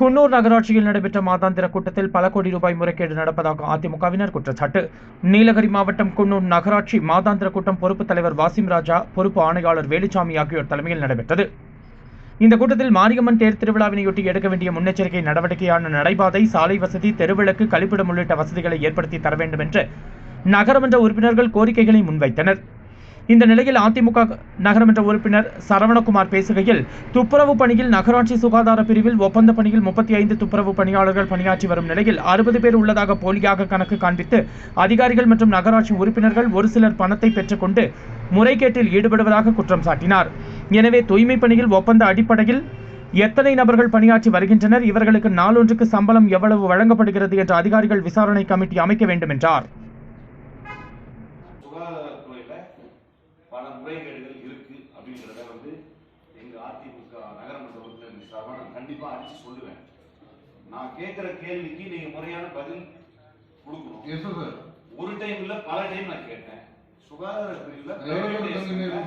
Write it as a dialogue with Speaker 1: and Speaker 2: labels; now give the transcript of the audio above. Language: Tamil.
Speaker 1: குன்னூர் நகராட்சியில் நடைபெற்ற மாதாந்திர கூட்டத்தில் பல கோடி ரூபாய் முறைகேடு நடப்பதாக அதிமுகவினர் குற்றச்சாட்டு. நீலகிரி மாவட்டம் குன்னூர் நகராட்சி மாதாந்திர கூட்டம் பொறுப்பு தலைவர் வாசிம் ராஜா பொறுப்பு ஆணையாளர் வேலுச்சாமி ஆகியோர் தலைமையில் நடைபெற்றது. இந்த கூட்டத்தில் மாரியம்மன் தேர் திருவிழாவினையொட்டி எடுக்க வேண்டிய முன்னெச்சரிக்கை நடவடிக்கையான நடைபாதை சாலை வசதி தெருவிளக்கு கழிப்பிடம் உள்ளிட்ட வசதிகளை ஏற்படுத்தி தர வேண்டும் என்று நகரமன்ற உறுப்பினர்கள் கோரிக்கைகளை முன்வைத்தனர். இந்த நிலையில் அதிமுக நகரமன்ற உறுப்பினர் சரவணகுமார் பேசுகையில் துப்புரவு பணியில் நகராட்சி சுகாதார பிரிவில் ஒப்பந்த பணியில் முப்பத்தி ஐந்து துப்புரவு பணியாளர்கள் பணியாற்றி வரும் நிலையில் அறுபது பேர் உள்ளதாக போலியாக கணக்கு காண்பித்து அதிகாரிகள் மற்றும் நகராட்சி உறுப்பினர்கள் ஒரு சிலர் பணத்தை பெற்றுக்கொண்டு முறைகேட்டில் ஈடுபடுவதாக குற்றம் சாட்டினார். எனவே தூய்மை பணியில் ஒப்பந்த அடிப்படையில் எத்தனை நபர்கள் பணியாற்றி வருகின்றனர்? இவர்களுக்கு நாளொன்றுக்கு சம்பளம் எவ்வளவு வழங்கப்படுகிறது என்ற அதிகாரிகள் விசாரணை கமிட்டி அமைக்க வேண்டும் என்றார்
Speaker 2: பல முறைகேடுகள் இருக்கு அப்படிங்கிறத வந்து எங்க அதிமுக நகரமன்ற உறுப்பினர் சரவணன் கண்டிப்பா அடிச்சு சொல்லுவேன். நான் கேட்கிற கேள்விக்கு நீங்க முறையான பதில் கொடுக்கணும். ஒரு டைம் இல்ல பல டைம் நான் கேட்டேன். சுகாதாரத்துறையில
Speaker 3: எவ்வளவு பேர் தங்குனீர்கள் சொல்லிட்டீங்கன்னா